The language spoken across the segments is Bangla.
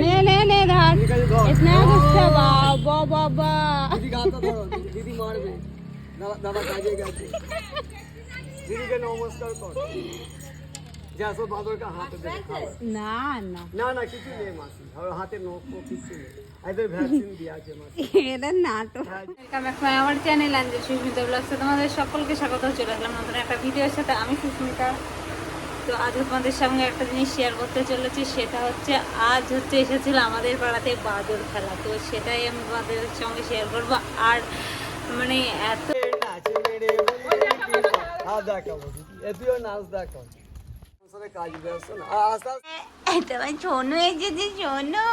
নে নে নে ধর। বাবা বাবা দিদি ধরো দিদি- মারবে। দাদা কাজে গেছে। দিদিকে নমস্কার কর। মাসি। এটা ওয়েলকাম ব্যাক টু আমার চ্যানেল আঞ্জলি সুস্মিতা ব্লগসে তোমাদের সকলকে স্বাগত। চলে আসলাম নতুন একটা ভিডিওর সাথে। আমি সুস্মিতা। তো আজ তোমাদের সঙ্গে একটা জিনিস শেয়ার করতে চলেছি সেটা হচ্ছে আজ হচ্ছে এসেছিল আমাদের পাড়াতে বাদর খেলা। তো সেটাই আমি তোমাদের সঙ্গে শেয়ার করব। আর মানে এত হ্যাঁ তোমার সোনু এসেছে সোনু।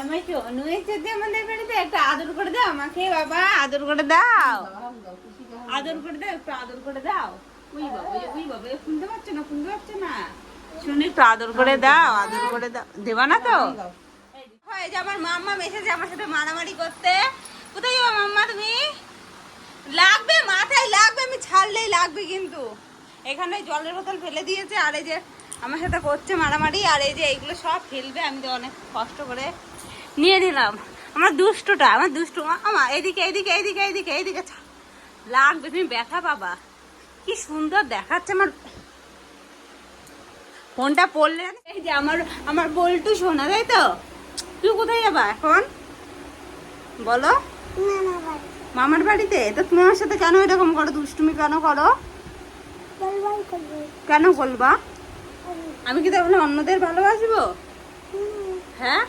আমার সোনু এসেছে আমাদের বাড়িতে। একটা আদর করে দাও আমাকে বাবা। আদর করে দাও। আদর করে দাও একটু আদর করে দাও। একটু আদর করে দাও আদর করে দাও। দেবা না তো? হয় যে আমার মাম্মা এসেছে আমার সাথে মারামারি করতে। কোথায় যাব মাম্মা তুমি? লাগবে মাথায় লাগবে আমি ছাড়লেই লাগবে কিন্তু। এখানে জলের বোতল ফেলে দিয়েছে আর এই যে আমার সাথে করছে মারামারি আর এই যে এইগুলো সব ফেলবে আমি তো অনেক কষ্ট করে নিয়ে নিলাম। আমার দুষ্টটা আমার দুষ্টু আমার এদিকে এদিকে এদিকে এদিকে এদিকে লাগবে তুমি ব্যথা পাবা। কি সুন্দর দেখাচ্ছে আমার ফোনটা পড়লে এই যে আমার আমার বল্টু শোনা তাই তো? তুই কোথায় যাবা এখন? বলো। মামার বাড়িতে? তো তুমি আমার সাথে কেন এরকম করো, দুষ্টুমি কেন করো? কেন বলবা? আমি কি তাহলে অন্যদের ভালোবাসবো? হ্যাঁ?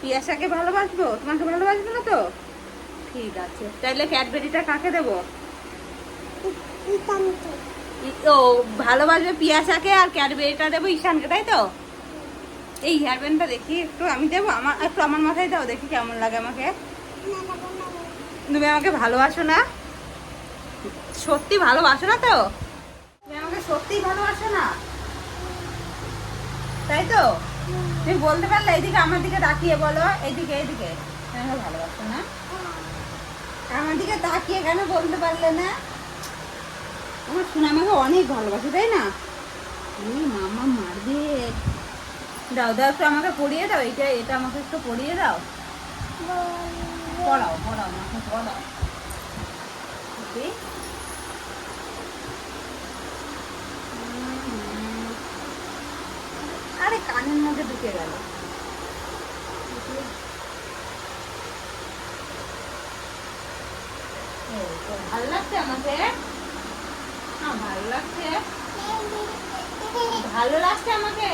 পিয়াসাকে ভালোবাসবো? তোমাকে ভালোবাসবো না তো? ঠিক আছে। তাইলে ক্যাডবেরিটা কাকে দেবো? ও, ভালোবাসবে পিয়াসাকে আর ক্যাডবেরিটা দেবো ঈশানকে, তাই তো? এই হেয়ার ব্যান্ডটা দেখি একটু, আমি দেবো? আমার, একটু আমার মাথায় দাও, দেখি কেমন লাগে আমাকে। তুমি আমাকে ভালোবাসো না? সত্যি ভালোবাসো না তো? তুমি আমাকে সত্যি ভালোবাসো না? তাই তো? তুমি বলতে পারলে এইদিকে আমার দিকে তাকিয়ে বলো এইদিকে এইদিকে তুমি আমাকে ভালোবাসো না? আমার দিকে তাকিয়ে কেন বলতে পারলে না? আমার শুনে আমাকে অনেক ভালোবাসে, তাই না? এই মামা মারবে। দাও দাও একটু আমাকে পড়িয়ে দাও এটা এটা আমাকে একটু পড়িয়ে দাও। পড়াও পড়াও আমাকে পড়াও ওকে। আরে, কানের মধ্যে ঢুকে গেল। ভালো লাগছে আমাকে? ভালো লাগছে। ভালো লাগছে আমাকে?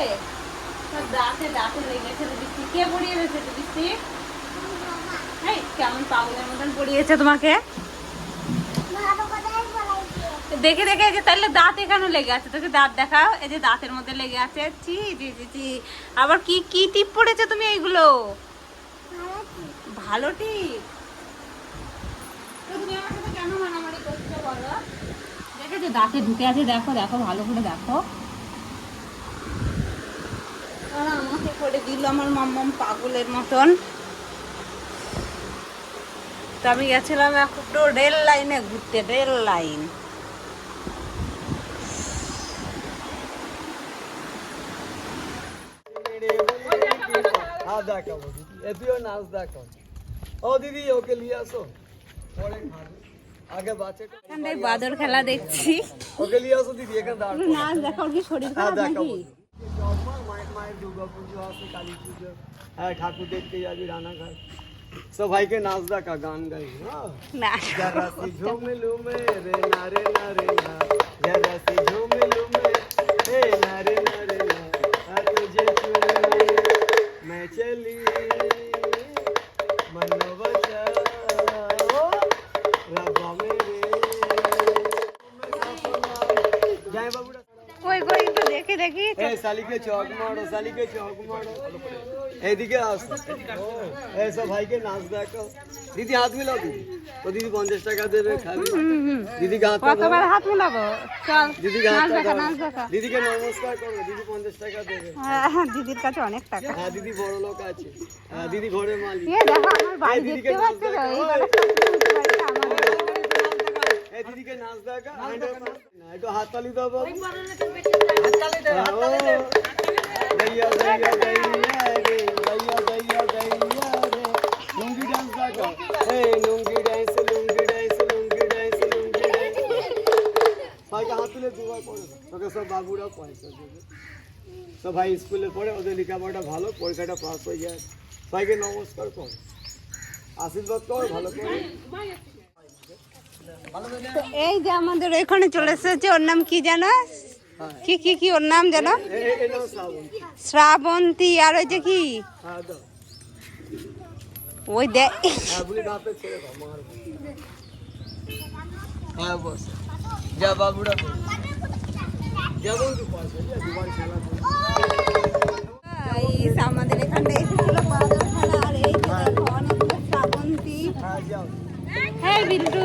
দাঁতে দাঁতে লেগেছে বৃষ্টি কে পড়িয়ে দিয়েছে বৃষ্টি কেমন পাগলের মতন পড়িয়েছে তোমাকে? দেখে দেখে যে তাহলে দাঁত এখানে লেগে আছে। তোকে দাঁত দেখাও, এই যে দাঁতের মধ্যে লেগে আছে। চি চি চি চি আবার কি কি টিপ পড়েছে তুমি এইগুলো? ভালো টিপ। তুমি আমার সাথে কেন মারামারি করছ বলো? দাঁতে ঢুকে আছে, দেখো দেখো, ভালো করে দেখো। আমাকে করে দিল আমার মাম্মাম পাগলের মতন। তো আমি গেছিলাম একটু রেল লাইনে ঘুরতে, রেল লাইন। হ্যাঁ দেখাবো, দিদি। এদিও নাচ দেখাও ও, দিদি, ওকে নিয়ে আসো। পরে খাবে। ঠান্ডায় বাদর খেলা দেখছি। ওকে হ্যাঁ, আছে কালী পুজো। হ্যাঁ ঠাকুর দেখতে যাবি রানাঘাট। সবাইকে নাচ দেখা গান গাই হ্যাঁ। জরা সি লুমে রে না রে না রে না। জরা সি ঝুম শালিকে চক মারো শালিকে চক মারো এইদিকে আসো ভাইকে নাচ দেখো দিদি হাত মিলাও দিদি ও দিদি পঞ্চাশ টাকা দেবে দিদিকে হাত কতবার হাত মেলাবো চল দিদিকে নাচ হাত দেখা দাও নাচ দেখা দিদিকে নমস্কার করো দিদি পঞ্চাশ টাকা দেবে হ্যাঁ, হ্যাঁ, দিদির কাছে অনেক টাকা হ্যাঁ দিদি বড় লোক আছে হ্যাঁ দিদি ঘরে মালিক এ দেখো আমার বাড়ি দিদিকে দেখতে নাচ পাচ্ছ দেখা, এই দিদিকে নাচ একটু হাত তালি দাও তোকে সব বাবুরা পয়সা দেবে সব ভাই স্কুলে পড়ে ওদের লেখাপড়াটা ভালো পরীক্ষাটা পাস হয়ে যায় সবাইকে নমস্কার কর আশীর্বাদ কর ভালো করে এই যে আমাদের এখানে চলে এসেছে, ওর নাম কি জানো হ্যাঁ কি কি কি ওর নাম শ্রাবণ শ্রাবন্তী, আর ওই যে কি? ওই দেখ আমাদের অনেকগুলো শ্রাবন্তী। হ্যাঁ বিল্টু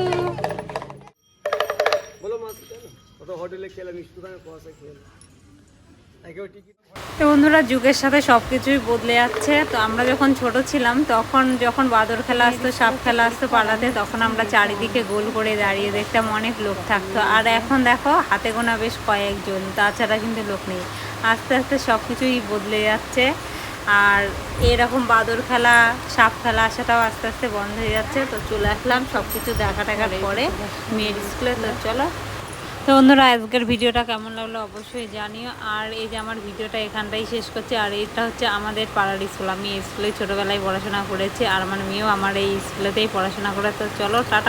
তো বন্ধুরা, যুগের সাথে সব কিছুই বদলে যাচ্ছে। তো আমরা যখন ছোট ছিলাম, তখন যখন বাদর খেলা আসতো, সাপ খেলা আসতো পাড়াতে, তখন আমরা চারিদিকে গোল করে দাঁড়িয়ে দেখতাম, অনেক লোক থাকতো। আর এখন দেখো, হাতে গোনা বেশ কয়েকজন, তাছাড়া কিন্তু লোক নেই। আস্তে আস্তে সব কিছুই বদলে যাচ্ছে। আর এরকম বাদর খেলা, সাপ খেলা আসাটাও আস্তে আস্তে বন্ধ হয়ে যাচ্ছে। তো চলে আসলাম সব কিছু দেখা টাকার পরে। মেয়ের স্কুলে, তো চলো। তো বন্ধুরা, আজকের ভিডিওটা কেমন লাগল অবশ্যই জানিও। আর এই যে আমার ভিডিওটা এখানটাই শেষ করছে। আর এটা হচ্ছে আমাদের পাড়ার স্কুল। আমি স্কুলে ছোটোবেলায় পড়াশোনা করেছি। আর আমার মেয়েও আমার এই স্কুলেতেই পড়াশোনা করে। তো চলো, টাটা।